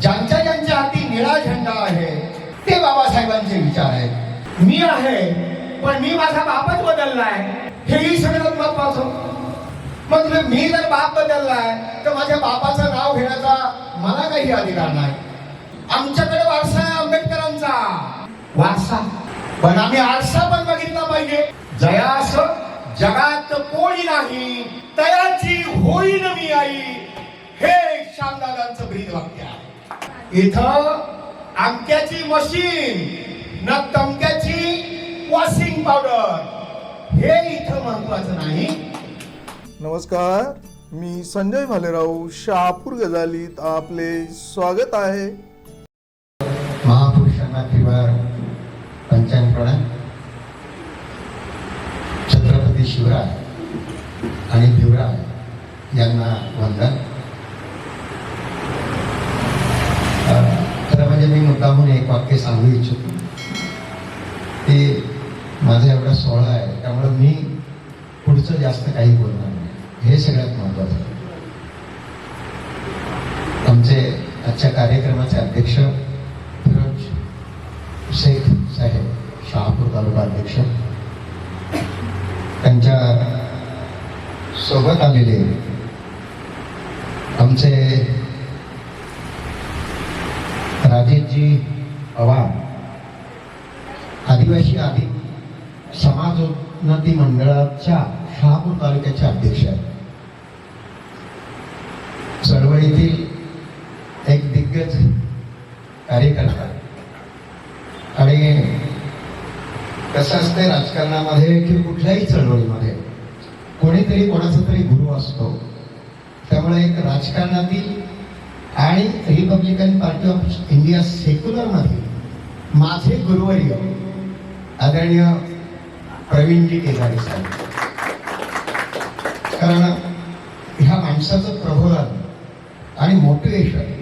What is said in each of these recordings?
ज्यांच्या ज्यांच्या हाती निळा झेंडा आहे ते बाबासाहेबांचे विचार आहेत. मी आहे पण मी माझा बापच बदललाय हेही सगळ्यात महत्वाचं मग जर मी जर बाप बदललाय तर माझ्या बापाचं नाव घेण्याचा मला काही अधिकार नाही. आमच्याकडे वारसा आहे आंबेडकरांचा. वारसा. पण आम्ही आरसा पण बघितला पाहिजे. जयास जगात कोणी नाही तयाची होईल मी आई. हे श्यामदादांचं ब्रीद वाक्य आहे. इथं अंक्याची मशीन न तमक्याची वॉशिंग पावडर हे इथं महत्वाचं नाही. नमस्कार मी संजय भालेराव शहापूर गजालीत आपले स्वागत आहे. महापुरुषांना त्रिवार पंचांग प्रणाम छत्रपती शिवराय आणि भिवराय यांना वंदन अं, खरं म्हणजे मी मुद्दामून एक वाक्य सांगू इच्छितो. ते माझा एवढा सोहळा आहे त्यामुळे मी पुढचं जास्त काही बोलणार नाही. हे सगळ्यात महत्वाचं आमचे आजच्या कार्यक्रमाचे अध्यक्ष फिरोज शेख साहेब शहापूर तालुका अध्यक्ष. त्यांच्यासोबत आलेले आमचे राजेशजी पवार आदिवासी आदि समाजोन्नती मंडळाच्या शहापूर तालुक्याचे अध्यक्ष आहेत. चळवळीतील एक दिग्गज कार्यकर्ता आणि कसं असते राजकारणामध्ये किंवा कुठल्याही चळवळीमध्ये कोणीतरी कोणाचा तरी गुरु असतो. त्यामुळे एक राजकारणातील आणि रिपब्लिकन पार्टी ऑफ इंडिया सेक्युलरमध्ये माझे गुरुवर्य आदरणीय प्रवीणजी केदारे साहेब. कारण ह्या माणसाचं प्रबोधन आणि मोटिवेशन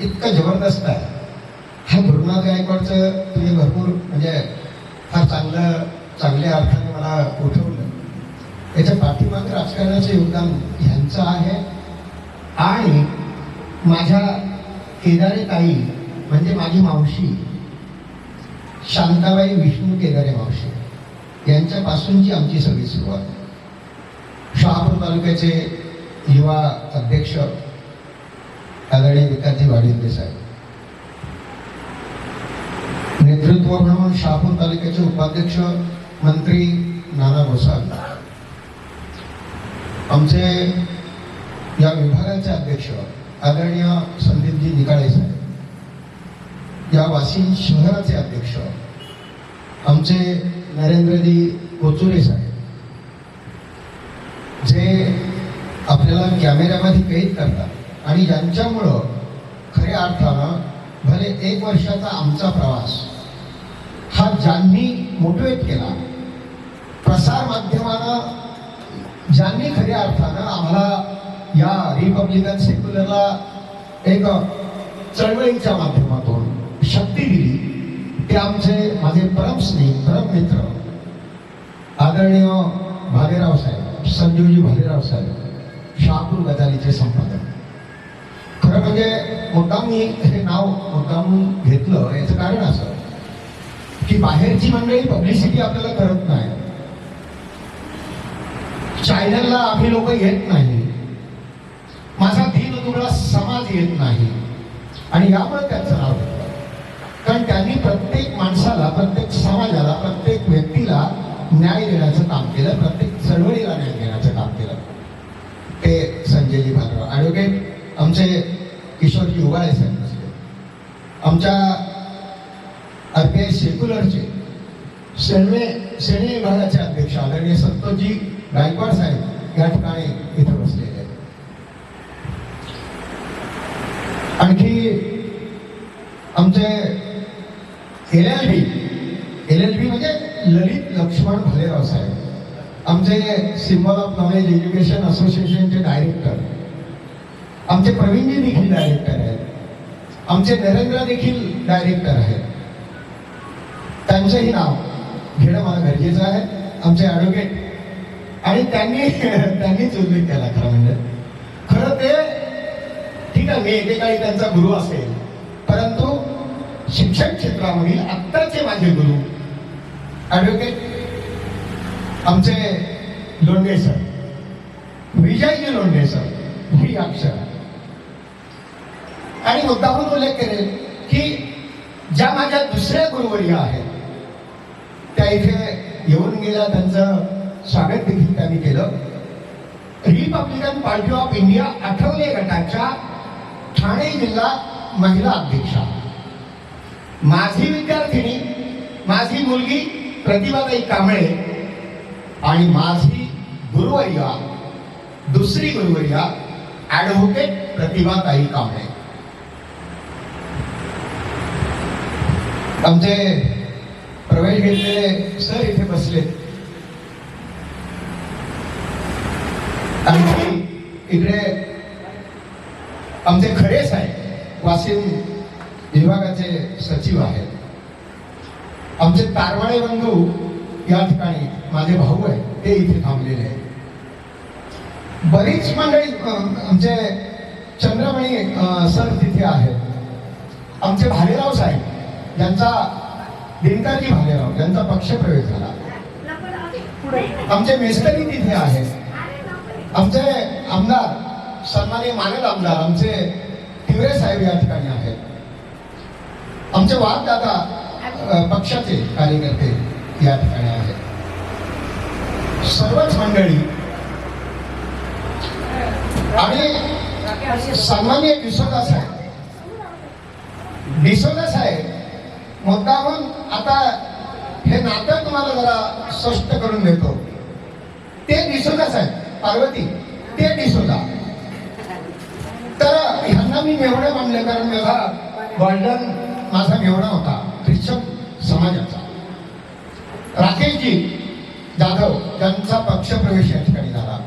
इतकं जबरदस्त आहे. हा गुरुनाथ गायकवाडचं तुम्ही भरपूर म्हणजे फार चांगलं चांगल्या अर्थाने मला उठवलं. याच्या पाठीमागे राजकारणाचं योगदान ह्यांचं आहे. आणि माझ्या केदारे ताई म्हणजे माझी मावशी शांताबाई विष्णू केदारे मावशी यांच्यापासूनची आमची सगळी सुरुवात. शहापूर तालुक्याचे युवा अध्यक्ष आदरणीय विकाजी वाडिंदे साहेब. नेतृत्व म्हणून शहापूर तालुक्याचे उपाध्यक्ष मंत्री नाना गोसावी. आमचे या विभागाचे अध्यक्ष आदरणीय संदीपजी निकाळे साहेब या वाशिम शहराचे अध्यक्ष आमचे नरेंद्रजी कोचुरे साहेब जे आपल्याला कॅमेऱ्यामध्ये कैद करतात आणि यांच्यामुळं खऱ्या अर्थानं भले एक वर्षाचा आमचा प्रवास हा ज्यांनी मोटिवेट केला प्रसार माध्यमानं ज्यांनी खऱ्या अर्थानं आम्हाला या रिपब्लिकन सेक्युलरला एक चळवळीच्या माध्यमातून शक्ती दिली. ते आमचे माझे परम स्नेह परम मित्र आदरणीय भालेराव साहेब संजीवजी भालेराव साहेब शहापूर गजालीचे संपादक. खरं म्हणजे मुद्दाम मी हे नाव मुद्दाम घेतलं याचं कारण असं की बाहेरची मंडळी पब्लिसिटी आपल्याला करत नाही. चॅनलला आम्ही लोक येत नाही. त्याला समाज येत नाही. आणि यामुळे त्यांचं नाव कारण त्यांनी प्रत्येक माणसाला प्रत्येक समाजाला प्रत्येक व्यक्तीला न्याय देण्याचं काम केलं प्रत्येक चळवळीला न्याय देण्याचं काम केलं. ते संजयजी भागराव ॲडव्होकेट आमचे किशोरजी उबाळे साहेब आमच्या आर पी आय सेक्युलरचे सेनवे सेने विभागाचे अध्यक्ष आदरणीय संतोषजी गायकवाड साहेब या ठिकाणी इथं बसले आहेत आणखी आमचे L L B L L B म्हणजे ललित लक्ष्मण भालेराव साहेब. आमचे सिम्बॉल ऑफ नॉलेज एज्युकेशन असोसिएशनचे डायरेक्टर आमचे प्रवीणजी देखील डायरेक्टर आहेत. आमचे नरेंद्र देखील डायरेक्टर आहेत. त्यांचंही नाव घेणं मला गरजेचं आहे. आमचे ॲडव्होकेट आणि त्यांनी त्यांनीच उल्लेख केला खरं म्हणजे. खरं ते ठीक आहे मी एकेकाळी त्यांचा गुरु असेल. परंतु शिक्षण क्षेत्रामधील आत्ताचे माझे गुरु. ॲडव्होकेट आमचे लोंढे सर विजयजी लोंढे सर ही अक्षर आणि मुद्दाहून उल्लेख करेल की ज्या माझ्या दुसऱ्या गुरुवर्य आहेत त्या इथे येऊन गेल्या त्यांचं स्वागत देखील त्यांनी केलं. Republican Party of India Athawale गटाच्या ठाणे जिल्हा महिला अध्यक्षा. माझी विद्यार्थिनी माझी मुलगी प्रतिभाताई कांबळे आणि माझी गुरुवर्या दुसरी गुरुवर्या ॲडव्होकेट प्रतिभाताई कांबळे. आमचे प्रवेश घेतलेले सर इथे बसले. आणखी इकडे आमचे खरे साहेब वाशिम विभागाचे सचिव आहेत. आमचे तारवाळे बंधू या ठिकाणी माझे भाऊ आहेत. ते इथे थांबलेले आहेत. बरीच मंडळी आमचे चंद्रमणी सर तिथे आहेत. आमचे भालेराव साहेब यांचा दिनकाजी भालेराव यांचा पक्षप्रवेश झाला. आमचे मेस्टरी तिथे आहेत. आमचे आमदार सन्माननीय मानद आमदार आमचे तिवरे साहेब या ठिकाणी आहेत. आमचे वाघदादा अ, पक्षाचे कार्यकर्ते या ठिकाणी आहेत. सर्वच मंडळी आणि सन्माननीय डिसोदा साहेब डिसोदा साहेब मुद्दाहून आता हे नातं तुम्हाला जरा स्पष्ट करून देतो. ते डिसोदा साहेब पार्वती ते डिसोदा तर ह्यांना मी मेवणे मानले कारण माझा गोल्डन माझा निवडा होता ख्रिश्चन समाजाचा. राकेशजी जाधव त्यांचा पक्षप्रवेश या ठिकाणी झाला.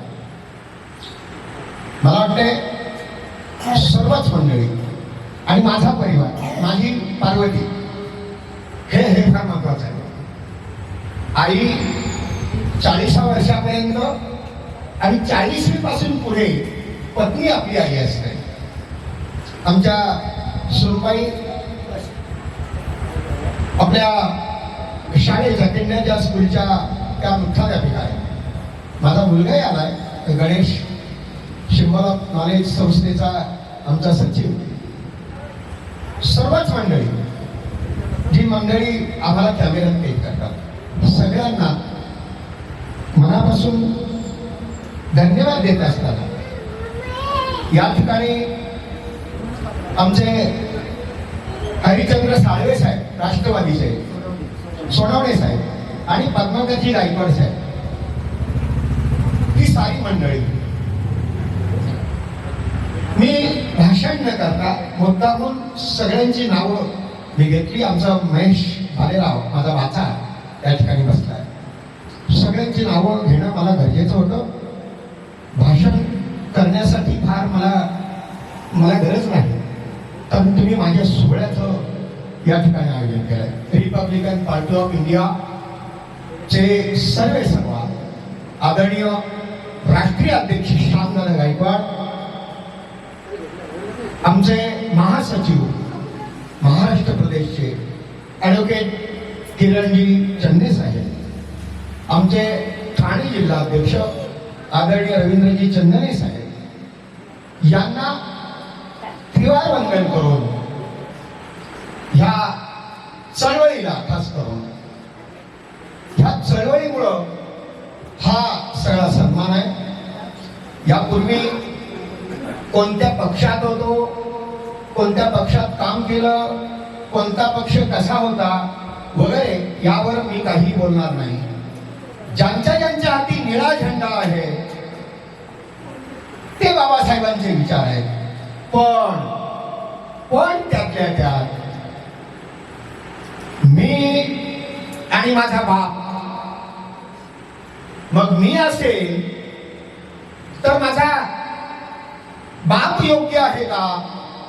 मला वाटते सर्वच मंडळी आणि माझा परिवार माझी पार्वती हे हे फार महत्वाचं आहे. आई चाळीसा वर्षापर्यंत आणि चाळीसवी पासून पुढे पत्नी आपली आई असते. आमच्या सुनबाई आपल्या शाळेच्या ज्या स्कूलच्या त्या मुख्याध्यापिका आहेत. माझा मुलगाही आलाय गणेश सिम्बॉल ऑफ नॉलेज संस्थेचा आमचा सचिव. सर्वच मंडळी जी मंडळी आम्हाला कॅमेऱ्यात कैद करतात. सगळ्यांना मनापासून धन्यवाद देत असताना या ठिकाणी आमचे हरिचंद्र साळवे साहेब राष्ट्रवादीचे सोनवणे साहेब आणि पद्मावती गायकवाड साहेब. ही सारी मंडळी. मी भाषण न करता मुद्दामून सगळ्यांची नावं मी घेतली. आमचा महेश भालेराव माझा वाचा त्या ठिकाणी बसलाय सगळ्यांची नावं घेणं मला गरजेचं होतं. भाषण करण्यासाठी फार मला मला गरज नाही. कारण तुम्ही माझ्या सोहळ्याचं या ठिकाणी आयोजन केलंय. रिपब्लिकन पार्टी ऑफ इंडिया चे सर्वे सर्वा आदरणीय राष्ट्रीय अध्यक्ष श्यामदादा गायकवाड आमचे महासचिव महाराष्ट्र प्रदेशचे ॲडव्होकेट किरणजी चंदे साहेब आमचे ठाणे जिल्हा अध्यक्ष आदरणीय रवींद्रजी चंदने साहेब यांना त्रिवार वंदन करून ह्या चळवळीला खास करून ह्या चळवळीमुळं हा सगळा सन्मान आहे. यापूर्वी कोणत्या पक्षात होतो कोणत्या पक्षात काम केलं कोणता पक्ष कसा होता वगैरे यावर मी काही बोलणार नाही. ज्यांच्या ज्यांच्या हाती निळा झेंडा आहे ते बाबासाहेबांचे विचार आहेत. पण पण त्यातल्या त्यात मी आणि माझा बाप मग मी असेल तर माझा बाप योग्य आहे का?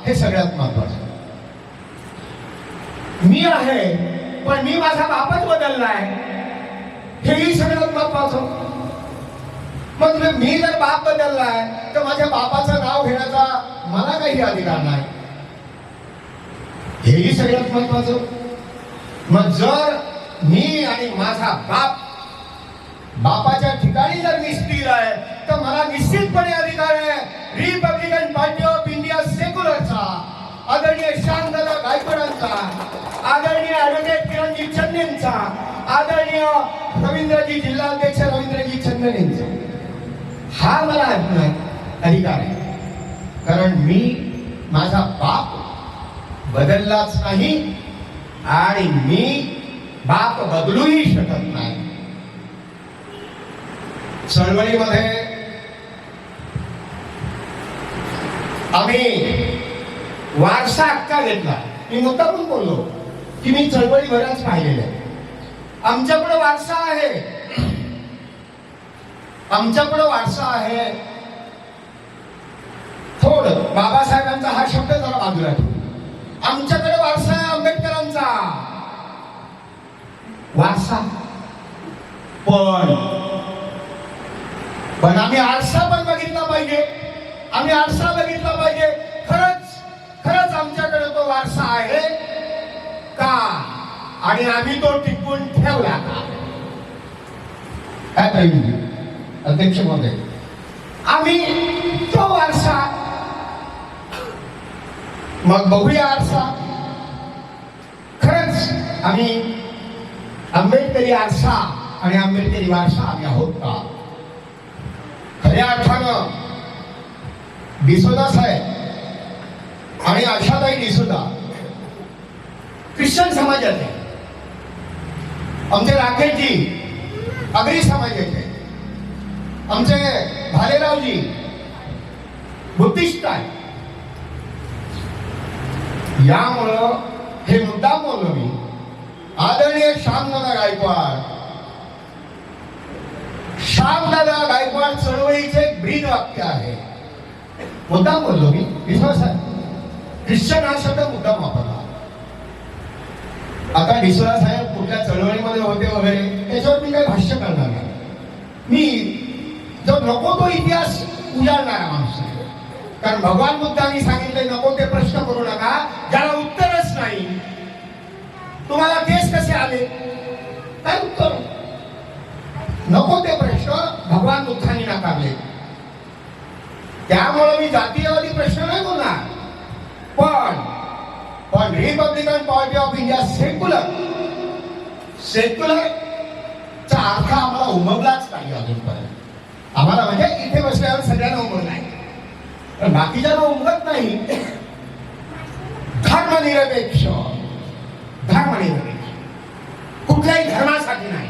हे सगळ्यात महत्वाचं. मी आहे पण मी माझा बापच बदलला आहे. हेही सगळ्यात महत्वाचं. मग मी जर बाप बदललाय तर माझ्या बापाचं नाव घेण्याचा मला काही अधिकार नाही. हेही सगळ्यात महत्वाचं मग जर मी आणि माझा बाप बापाच्या ठिकाणी जर मी स्थिर आहे तर मला निश्चितपणे अधिकार आहे. रिपब्लिकन पार्टी ऑफ इंडिया सेक्युलरचा आदरणीय शांतला गायकवाडांचा आदरणीय ऍडव्होकेट किरणजी चंदेंचा आदरणीय रवींद्रजी जिल्हाध्यक्ष रवींद्रजी चंदन यांचा हा मला अधिकार आहे. कारण मी माझा बाप बदललाच नाही आणि मी बाप बदलूही शकत नाही. चळवळीमध्ये आम्ही वारसा हक्का घेतला. मी मुद्दामून बोललो की मी चळवळी बऱ्याच पाहिलेल्या आमच्याकडे वारसा आहे. आमच्याकडे वारसा आहे. थोडं. बाबासाहेबांचा हा शब्द जरा बाजूला ठेव आमच्याकडे वारसा आहे आंबेडकरांचा. वारसा. पण. पण आम्ही आरसा पण बघितला पाहिजे. आम्ही आरसा बघितला पाहिजे. खरंच खरंच आमच्याकडे तो वारसा आहे का? आणि आम्ही तो टिकवून ठेवला का? काय पाहिजे अध्यक्ष महोदय आम्ही तो वारसा मग बघूया आरसा. खरंच आम्ही आंबेडकरी आरसा आणि आंबेडकरी वारसा आम्ही आहोत का? खऱ्या अर्थानं डिसोदा साहेब आणि आशाताई डिसोदा ख्रिश्चन समाजाचे आमचे राकेशजी अग्री समाजाचे आमचे भालेरावजी बुद्धिस्ट आहे यामुळं हे मुद्दाम बोललो मी. आदरणीय श्यामदादा गायकवाड. श्यामदादा गायकवाड चळवळीचे एक ब्रीद वाक्य आहे. मुद्दाम बोललो मी. विश्वास आहे. ख्रिश्चन हा शब्द मुद्दाम वापरला. आता डिसोरा साहेब कुठल्या चळवळीमध्ये होते वगैरे त्याच्यावर मी काही भाष्य करणार नाही. मी जो नको तो इतिहास उजाडणारा माणूस कारण भगवान बुद्धांनी सांगितले नको ते प्रश्न करू नका. ज्याला उत्तरच नाही तुम्हाला तेच कसे आले? काय उत्तर? नको ते प्रश्न भगवान बुद्धांनी नाकारले. त्यामुळे मी जातीयवादी प्रश्न नाही बोलणार. पण पण Republican Party of India secular secular चा अर्थ आम्हाला उमगलाच नाही अजूनपर्यंत. आम्हाला म्हणजे इथे बसल्यावर सगळ्यांना उमगला नाही बाकीच्यांना उमगत नाही. धर्मनिरपेक्ष धर्मनिरपेक्ष कुठल्याही धर्मासाठी नाही.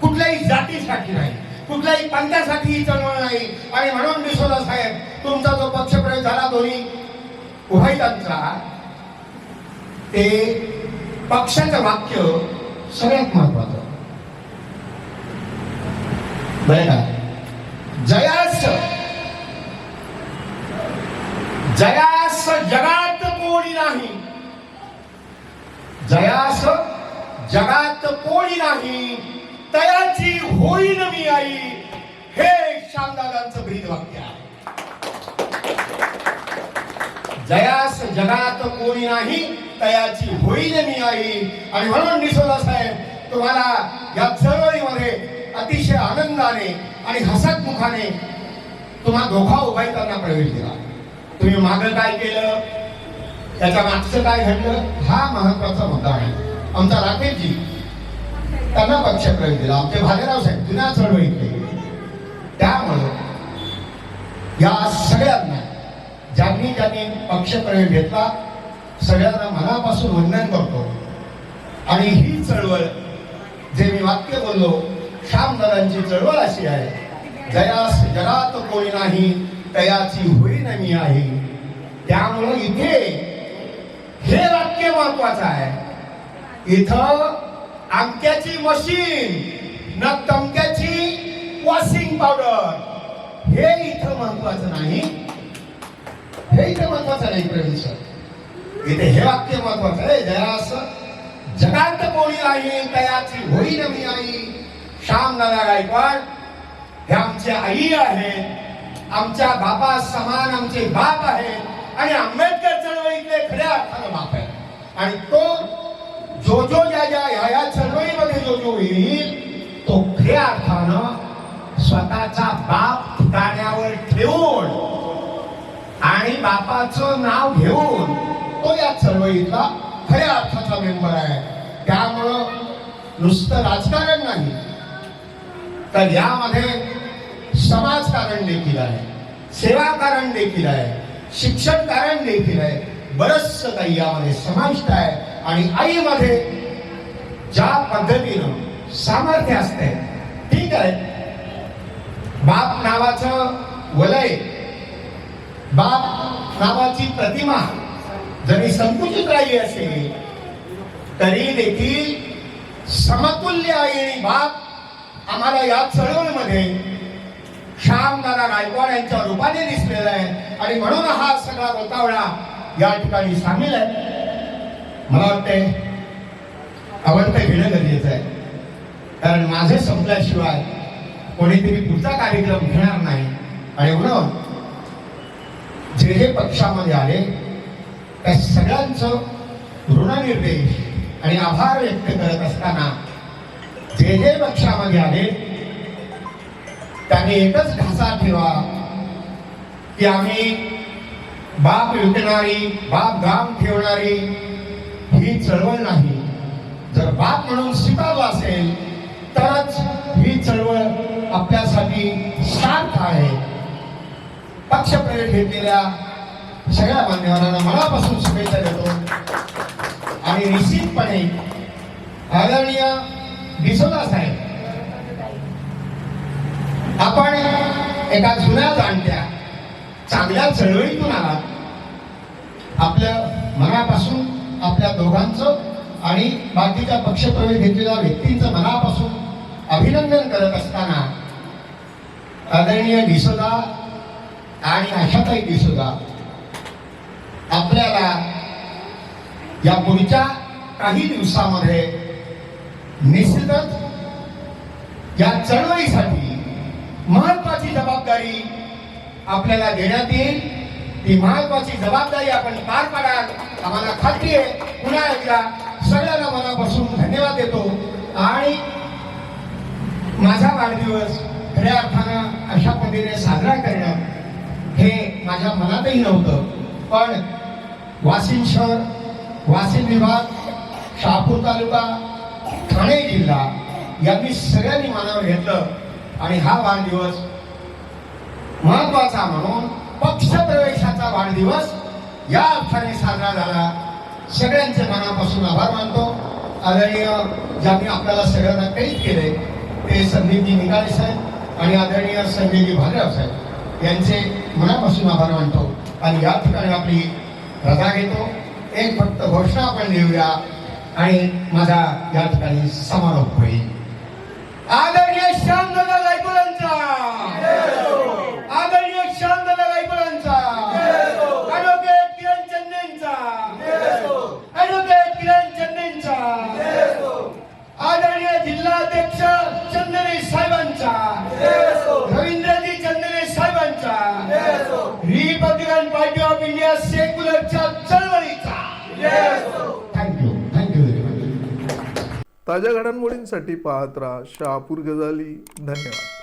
कुठल्याही जातीसाठी नाही. कुठल्याही पंथासाठी ही चळवळ नाही. आणि म्हणून डिसोदा साहेब तुमचा जो पक्षप्रयोग झाला दोन्ही उभयतांचा ते पक्षाचं वाक्य सगळ्यात महत्वाचं बरं का? जयास जयास जगात कोणी नाही. जयास जगात कोणी नाही. तयाची होईन मी आई. हे श्यामदादांचं ब्रीद वाक्य आहे. जयास जगात कोणी नाही. तयाची होईन मी आई. आणि म्हणून डिसोदा साहेब तुम्हाला या चळवळीमध्ये अतिशय आनंदाने आणि हसत मुखाने तुम्हा दोघा उभायतांना प्रवेश दिला. तुम्ही मागं काय केलं? त्याच्या मागचं काय घडलं? हा महत्त्वाचा मुद्दा आहे. आमचा राकेशजी त्यांना पक्ष प्रवेश दिला. आमचे भालेराव साहेब जुन्या चळवळीतले त्यामुळं या सगळ्यांना ज्यांनी ज्यांनी पक्षप्रवेश घेतला सगळ्यांना मनापासून वंदन करतो. आणि ही चळवळ जे मी वाक्य बोललो श्यामदारांची चळवळ अशी आहे. जयास जगात कोणी नाही तयाची होईन मी आहे. त्यामुळं इथे हे वाक्य महत्वाचं आहे. इथं अंक्याची मशीन न तमक्याची वॉशिंग पावडर हे इथं महत्वाचं नाही. हे इथं महत्वाचं नाही प्रवेश इथे हे वाक्य महत्वाचं आहे. जरा जगात कोणी नाही तयाची होई नवी आई. श्याम दादा गायकवाड हे आमची आई आहे आमच्या बाबा समान आमचे बाप आहेत. आणि आंबेडकर चळवळीतले खऱ्या अर्थानं बाप आहे आणि तो जो जो ज्या ज्या ह्या या चळवळीमध्ये जो जो येईल तो खऱ्या अर्थानं स्वतःचा बाप ठिकाण्यावर ठेवून आणि बापाचं नाव घेऊन तो या चळवळीतला खऱ्या अर्थाचा मेंबर आहे. त्यामुळं नुसतं राजकारण नाही. तर यामध्ये समाजकारण देखील आहे सेवाकारण देखील आहे शिक्षण कारण देखील आहे. बरचसं काही यामध्ये समाविष्ट आहे आणि आईमध्ये ज्या पद्धतीनं सामर्थ्य असते ठीक आहे. बाप नावाचं वलय बाप नावाची प्रतिमा जरी संकुचित राहिली असेल तरी देखील समतुल्य आई आणि बाप आम्हाला या चळवळीमध्ये गायकवाड यांच्या रूपाने दिसलेला आहे. आणि म्हणून हा सगळा गोतावळा या ठिकाणी सामील आहे. मला वाटते आवडतं घेणं गरजेचं आहे. कारण माझे संपल्याशिवाय कोणीतरी पुढचा कार्यक्रम घेणार नाही. आणि म्हणून जे जे पक्षामध्ये आले त्या सगळ्यांचं ऋणनिर्देश आणि आभार व्यक्त करत असताना जे जे पक्षामध्ये आले त्यांनी एकच ढासा ठेवा की आम्ही बाप विकणारी बाप गाम ठेवणारी ही चळवळ नाही. जर बाप म्हणून स्वीकारला असेल तरच ही चळवळ आपल्यासाठी सार्थ आहे. पक्षप्रवेश घेतलेल्या सगळ्या मान्यवरांना मनापासून शुभेच्छा देतो. आणि निश्चितपणे आदरणीय डिसोदा साहेब आपण एका जुन्या जाणत्या चांगल्या चळवळीतून आलात. आपल्या मनापासून आपल्या दोघांचं आणि बाकीच्या पक्षप्रवेश घेतलेल्या व्यक्तींचं मनापासून अभिनंदन करत असताना आदरणीय डिसोदा आणि आशाताई डिसोदा आपल्याला या पुढच्या काही दिवसामध्ये निश्चितच या चळवळीसाठी महत्वाची जबाबदारी आपल्याला देण्यात येईल. ती महत्वाची जबाबदारी आपण पार पाडाल. आम्हाला खात्री आहे. पुन्हा एकदा सगळ्यांना मनापासून धन्यवाद देतो. आणि माझा वाढदिवस खऱ्या अर्थानं अशा पद्धतीने साजरा करणं हे माझ्या मनातही नव्हतं. पण वाशिम शहर वाशिम विभाग शहापूर तालुका ठाणे जिल्हा यांनी सगळ्यांनी मनावर घेतलं. आणि हा वाढदिवस महत्त्वाचा म्हणून पक्षप्रवेशाचा वाढदिवस या अर्थाने साजरा झाला. सगळ्यांचे मनापासून आभार मानतो. आदरणीय ज्यांनी आपल्याला सगळ्यांना कैद केले ते संदीपजी निकाले साहेब आणि आदरणीय संजयजी भागराव साहेब यांचे मनापासून आभार मानतो. आणि या ठिकाणी आपली रजा घेतो. एक फक्त घोषणा आपण देऊया आणि माझा या ठिकाणी समारोप होईल. आदर अध्यक्ष चंदने साहेबांचा. रवींद्रजी चंदने साहेबांचा. रिपब्लिकन पार्टी ऑफ इंडिया सेक्युलरच्या चळवळीचा. थँक्यू थँक्यू व्हेरी मच ताज्या घडामोडींसाठी पाहत राहा शहापूर गजाली. धन्यवाद.